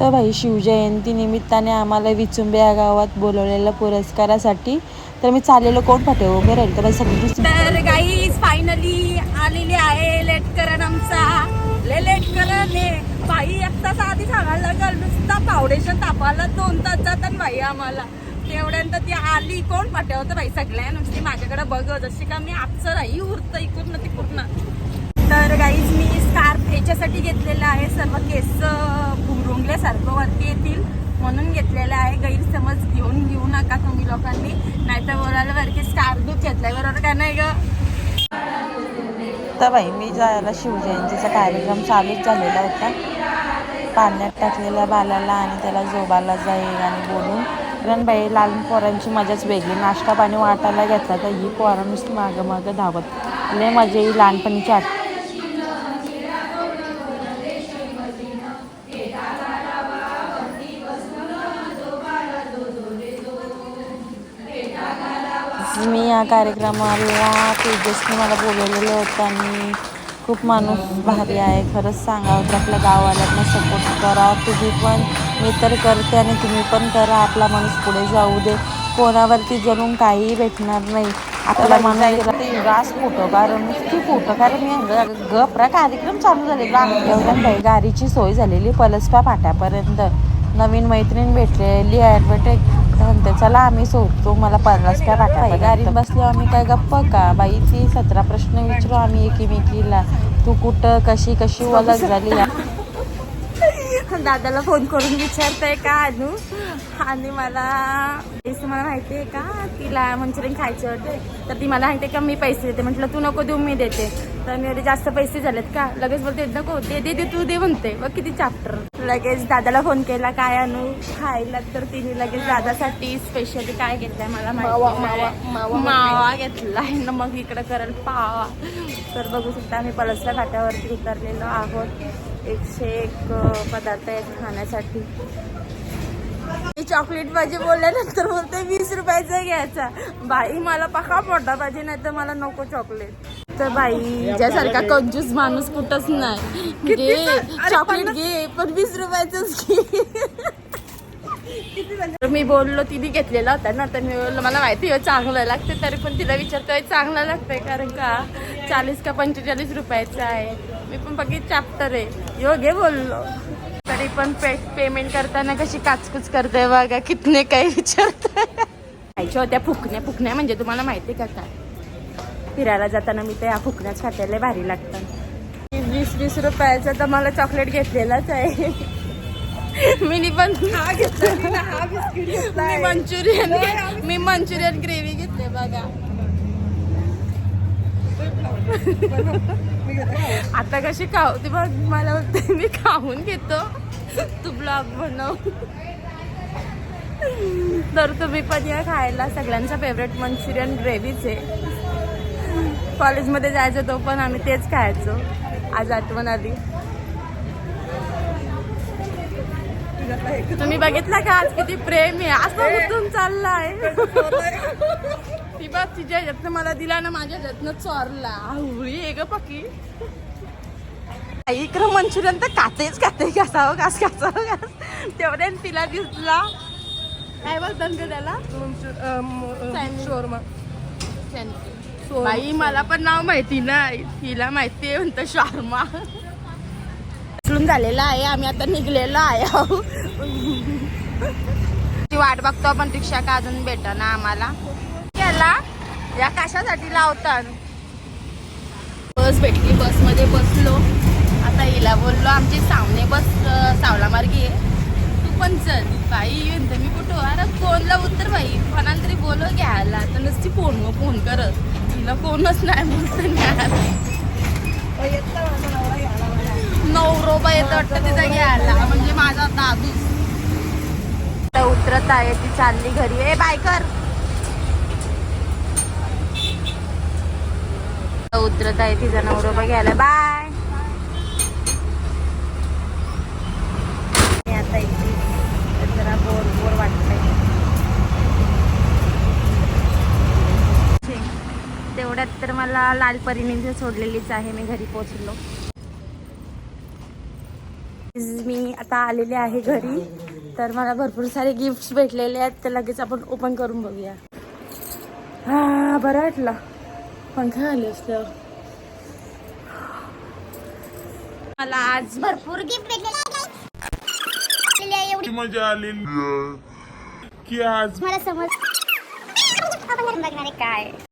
तर भाई शिवजयंती निमित्ताने आम्हाला विचुंबे या गावात बोलवलेलं पुरस्कारासाठी. तर मी चाललेलो कोण पाठव उभे राहील. तर सगळी तर गाईज फायनली आलेली आहे लेट करण आमचा. ले लेट करणे बाई एक तास आधी सांगायला लागल नुसता फाउंडेशन तापायला दोन तास जातात बाई आम्हाला. तेवढ्यानंतर ती आली कोण पाठवतं बाई सगळ्या नुसती माझ्याकडे बघ जशी का मी आपसर राही उरतं इकडनं तिकडनं तर गाईज मी स्कार याच्यासाठी घेतलेलं आहे सर्व केस भुंगरुंगल्यासारखं वरती येतील म्हणून घेतलेलं आहे. गैरसमज घेऊन घेऊ नका तुम्ही लोकांनी. नाहीतर बोलायला वरती की दूध घेतलाय. बरोबर का नाही ग? तर बाई मी जायला शिवजयंतीचा कार्यक्रम चालूच झालेला होता. पाण्यात टाकलेल्या बालाला आणि त्याला जोबाला जाईल आणि बोलून कारण बाई लहान पोरांची मजाच वेगळी. नाश्ता पाणी वाटायला घेतला तर ही पोरं नुसती मागं मागं धावत. लय मजा ही लहानपणीची आठ मी या कार्यक्रमाला तेजसने मला बोलवलेलं होतं आणि खूप माणूस भारी आहे. खरंच सांगावं की आपल्या गावाल्यांना सपोर्ट करा. तुम्ही पण मी तर करते आणि तुम्ही पण करा. आपला माणूस पुढे जाऊ दे. कोणावरती जणून काहीही भेटणार नाही. आपला माणूस ते रास फोटो कारण नुसती फोटो कारण मी गपरा कार्यक्रम चालू झालेला. एवढ्या गाडीची सोय झालेली पलसप्या फाट्यापर्यंत नवीन मैत्रीण भेटलेली ॲडव्हर्टाईज म्हणते चला आम्ही सोडतो मला पन्नास काय पाठवा गाडीत बसलो आम्ही काय गप्प का? बाई ती सतरा प्रश्न विचारू आम्ही एकीमेकीला. तू कुठं कशी कशी ओळख झाली? दादाला फोन करून विचारताय का अनु? आणि मला तेच तुम्हाला माहिती आहे का? तिला मंचुरियन खायचे होते. तर ती मला माहिती आहे का मी पैसे देते. म्हटलं तू नको देऊ मी देते. तर मी जास्त पैसे झालेत का? लगेच बोलते नको दे दे दे तू दे म्हणते. बघ किती चाप्टर लगेच दादाला फोन केला काय अनु खायला तर तिने लगेच दादासाठी स्पेशली काय घेतलंय मला नाही. मावा घेतलाय ना मग इकडे करेल पावा. तर बघू शकता आम्ही पलसल्या घाटावरती उतरलेलो आहोत. एकशे एक पदार्थ आहेत खाण्यासाठी. मी चॉकलेट पाहिजे बोलल्यानंतर बोलते वीस रुपयाचा घ्यायचा. बाई मला पका मोठा पाहिजे नाही तर मला नको चॉकलेट तर बाई ज्यासारखा कंजूस माणूस कुठंच नाही. घे चॉकलेट घे पण वीस रुपयाचंच घे. मी बोललो तिने घेतलेला होता ना तर मी बोललो मला माहिती आहे चांगलं लागते तरी पण तिला विचारतोय चांगलं लागतंय कारण का? चाळीस का पंचेचाळीस रुपयाचं आहे. मी पण बघित चॅप्टर आहे. यो घे बोललो. तरी पण पे पेमेंट करताना कशी काचकुच करते बघा कितने काही विचारते खायच्या होत्या फुकण्या फुकण्या म्हणजे तुम्हाला माहिती का काय? फिरायला जाताना मी त्या फुकण्याच खात्याला भारी लागतात वीस वीस रुपयाचं तर मला चॉकलेट घेतलेलाच आहे. मी पण मंचुरियन मी मंचुरियन ग्रेव्ही घेतले बघा. आता कशी खाऊ ते बघ मला वाटतं मी खाऊन घेतो. तू ब्लॉग बनव. तर तुम्ही पण या खायला. सगळ्यांचा फेवरेट मंचुरियन ग्रेव्हीच आहे. कॉलेजमध्ये जायचं तो पण आम्ही तेच खायचो. आज आठवण आली. तुम्ही बघितला का आज किती प्रेम आहे? असं उठून चाललाय. ती बघ तिच्या ह्याच्यातनं मला दिला ना माझ्या ह्याच्यातनं चोरला. आवळी आहे ग पकी इकडं मंचुरियन तर कातेच काते कसावं घास कसावं घास. तेवढ्यान तिला दिसला. काय बोलतात त्याला? शोरमा. बाई मला पण नाव माहिती नाही. हिला माहिती आहे म्हणतं शर्मा. उचलून झालेला आहे. आम्ही आता निघलेलो आहे. ती वाट बघतो आपण रिक्षा का अजून भेटा ना आम्हाला. याला? या कशासाठी लावतात बस भेटली. बसमध्ये बसलो. आता हिला बोललो आमची सावने बस सावला मार्गी आहे. तू पण चल. बाई येऊन तर मी कुठं? अरे फोनला उत्तर बाई. कोणाला तरी बोलव घ्यायला. तर नुसती फोन फोन करत. तिला कोणच नाही बोलत नवरोबा येतं वाटतं तिचा घ्यायला. म्हणजे माझा दादू. उतरत आहे ती चालली घरी. ए बायकर उतरत आहे तिचा नवरोबा घ्यायला. बाय मी आता इथे तर जरा बोर बोर वाटतंय तेवढ्यात तर मला लाल परीने सोडलेलीच आहे मी घरी पोचलो मी आता आलेले आहे घरी. तर मला भरपूर सारे गिफ्ट भेटलेले आहेत तर लगेच आपण ओपन करून बघूया. हा बरं वाटलं. पंखा आले असल्यावर मला आज भरपूर गिफ्ट भेटलेले आहे एवढी मजा आहे की आज? मला समज आहे काय?